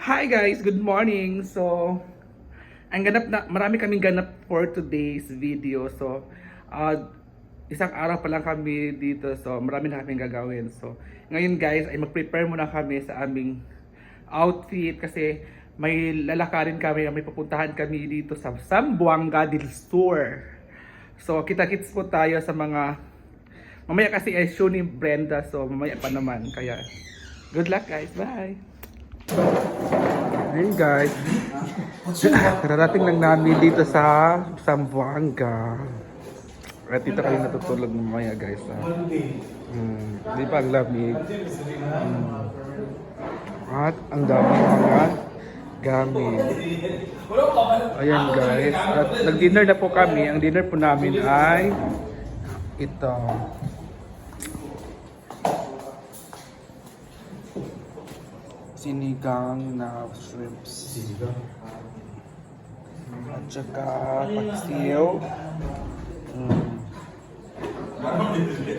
Hi guys, good morning. So, ang ganap na marami kaming ganap for today's video. So, uh, isang araw pa lang kami dito. So, marami na kaming gagawin. So, ngayon guys ay mag-prepare muna kami sa aming outfit kasi may lalakarin kami, may pupuntahan kami dito sa Sambuanga del Sur. So, kita-kits po tayo sa mga mamaya kasi ay show ni Brenda. So, mamaya pa naman. Kaya, good luck guys. Bye! Ayun guys, kararating lang namin dito sa Zamboanga. At dito kami natutulog mamaya guys. Ha? Hmm, di ba ang lamig? Hmm. At ang dami mga gamit. Ayan guys. At nag-dinner na po kami. Ang dinner po namin ay ito. Sinigang na shrimps. At saka paksiw. Mm.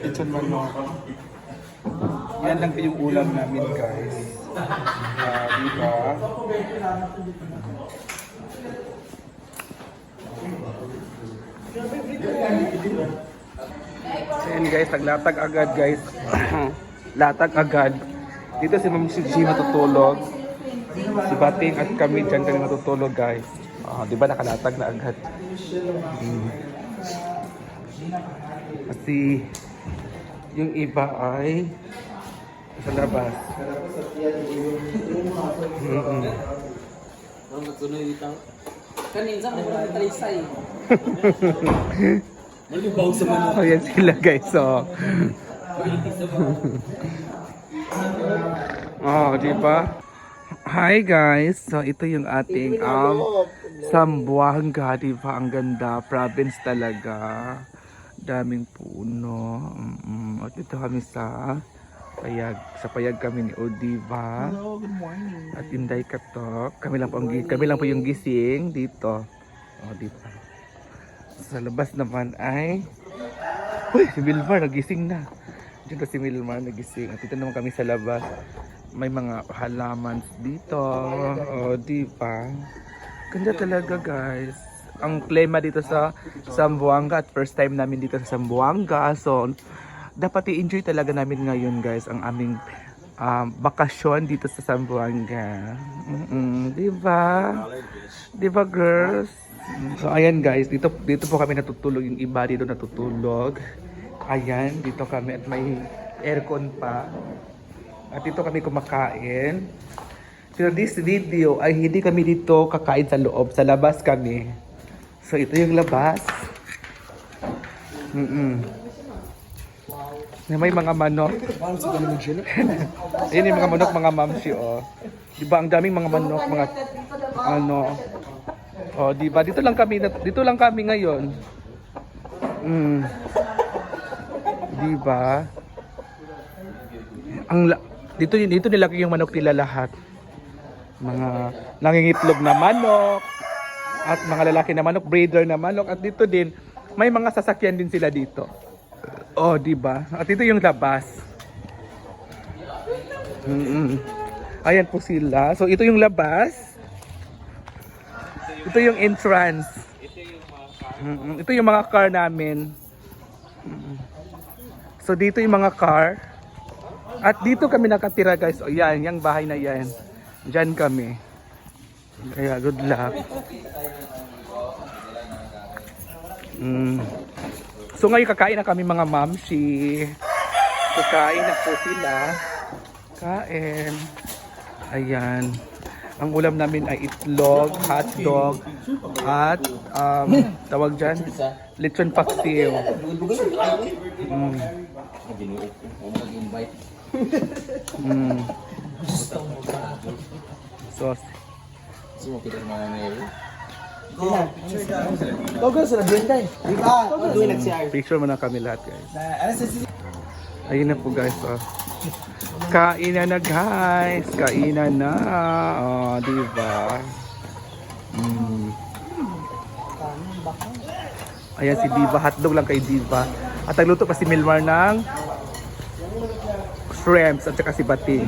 Ito manok. Yan lang yung ulam namin guys. Ah, di ba? So yan guys, naglatag agad guys. Latag agad. Dito si Ma'am Gigi matutulog. Si Bating at kami dyan kami matutulog guys. Ah, di ba nakalatag na agad? Hmm. Kasi yung iba ay sa labas. Magtuloy dito. Kanin sa mga talisay. Malibaw sa manok. Oh, yan sila guys. So, oh, di ba? Hi guys. So, ito yung ating um, Sambuanga, di ba? Ang ganda. Province talaga. Daming puno. Mm-mm. At ito kami sa Payag. Sa Payag kami ni Odiva. Hello, good morning. At Inday Katok. Kami lang po, ang, kami lang po yung gising dito. Oh, di ba? Sa labas naman ay... Uy, si Milmar nagising na. Na si Milmar nagising. At dito naman kami sa labas. May mga halaman dito. Oh, di ba? Ganda talaga guys. Ang klima dito sa Zamboanga at first time namin dito sa Zamboanga. So, dapat i-enjoy talaga namin ngayon guys ang aming um, bakasyon dito sa Zamboanga. Mm-mm, di ba? Di ba girls? So ayan guys, dito dito po kami natutulog yung iba dito natutulog. Ayan, dito kami at may aircon pa. At dito kami kumakain. So this video ay hindi kami dito kakain sa loob, sa labas kami. So ito yung labas. Mm na may mga manok. Ayan yung mga manok, mga mamsi, oh. Di ba, ang daming mga manok, mga, ano, oh, di ba, dito lang kami, dito lang kami ngayon. Mm. Di ba? Ang, dito, dito nilagay yung manok nila lahat. Mga nangingitlog na manok, at mga lalaki na manok, breeder na manok, at dito din, may mga sasakyan din sila dito. Oh, di ba? At ito yung labas. Mm-mm. Ayan po sila. So ito yung labas. Ito yung entrance. Mm-mm. Ito yung mga car namin. So dito yung mga car. At dito kami nakatira guys. O yan, yung bahay na yan. Diyan kami. Kaya good luck. Mm. So ngayon kakain na kami mga mamshi. Kakain na po sila. Kain. Ayan. Ang ulam namin ay itlog, hotdog, at um, tawag dyan, lechon paksiw. Mm. Mm. So, Sumo kita mga ngayon. Togo sa Brenda eh. Picture mo na kami lahat guys. Ayun na po guys. Oh. Kainan na guys. Kainan na. Oh, di ba? Mm. Ayan si Diva. Hotdog lang kay Diva. At nagluto pa si Milmar ng shrimps at saka si Bating.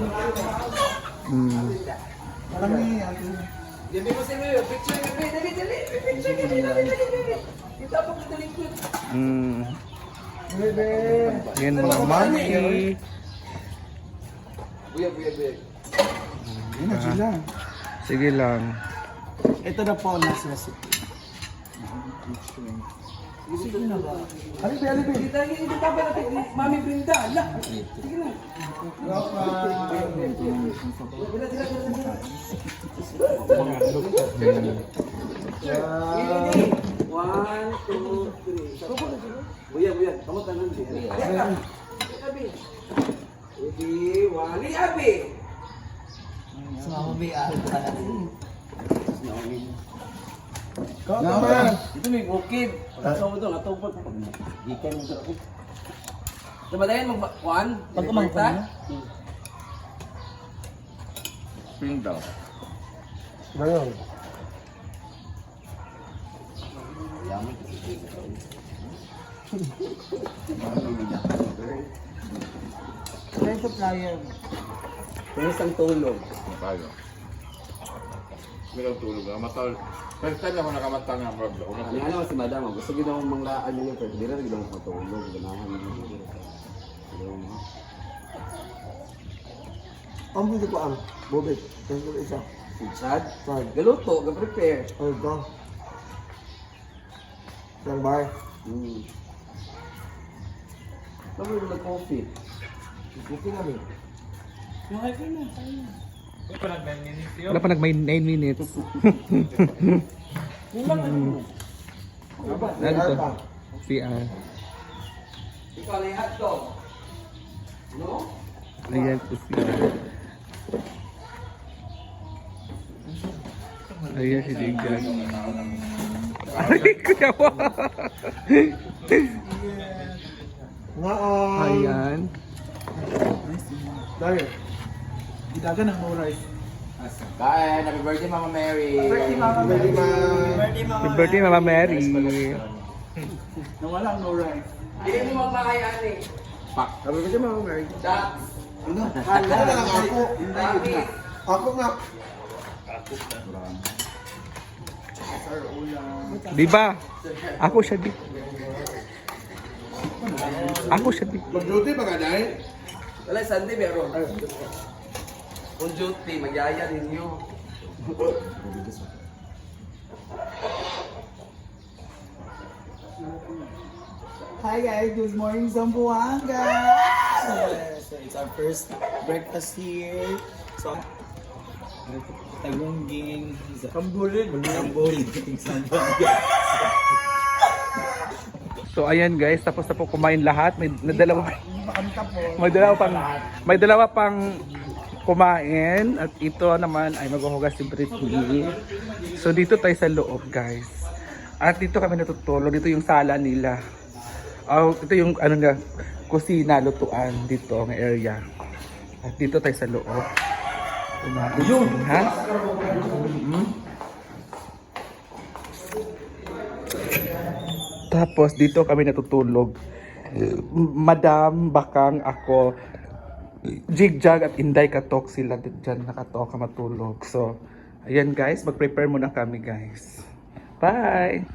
Mm. Bebe. Yan mga mami. Buya, buya, buya. Yun na sila. Sige lang. Ito na po nasa recipe. Sige na ba? Alibi, alibi. Kita lagi, hindi pa ba natin, Mami Brenda, ala. Sige na. One, two, three. Buya, buya, kamu tangan di. Abi. Abi, wali abi. Sa mami ah. Naman. Itu may bukid. Sa mo to, atong pag gikan mo to. Diba dahil mag one? Pag umangkon na? Ping daw. Ngayon. Kaya supplier. May isang tulog. Tayo. Meron tulog na. Matal. First time ako nakamatang ng vlog. Ako Ano nga naman si madam, gusto gina akong manglaan niyo pero di rin gina akong matulog. Ganahan niyo. Ang buti ko ang bubit. Ito isa. Si Chad, Chad. galuto, ga-prepare. Oh, ito. Isang bar. Hmm. Mo yung coffee? Buti namin. Wala pa nag 9 minutes. Ano to? CR. Ikaw na yung hotdog. No? Ayan po CR. Ayan si Digag. Ay, kuya mo. Ang... Ayan. Gidagan ng no rice. Kain! Happy birthday, Mama Mary! Birthday, Mama Mary. Happy birthday, Mama Mary. Nawala ang no rice. Hindi mo magmakayaan eh. Sabi ko siya, Mama Mary. Dax. Ano? Ano na lang ako? Dami. Ako nga. Di ba? Ako siya di. Ako siya di. Mag-duty ba ka? Wala, Sunday meron. Kung duty, magyaya ninyo. Hi guys, good morning Zamboanga! So it's our first breakfast here. So, Tagungging, Kambulig, Kambulig, Zamboanga. So ayan guys, tapos na po kumain lahat. May nadalawa may dalawa pang may dalawa pang kumain at ito naman ay maghuhugas si Britney. So dito tayo sa loob guys. At dito kami natutulog. Dito yung sala nila. Oh, ito yung ano na kusina, lutuan dito ng area. At dito tayo sa loob. Kumain. Ha? Mhm. Tapos dito kami natutulog. Madam, Bakang, ako, Jigjag at Inday Katok sila dyan nakatok matulog. So, ayan guys, mag-prepare muna kami guys. Bye!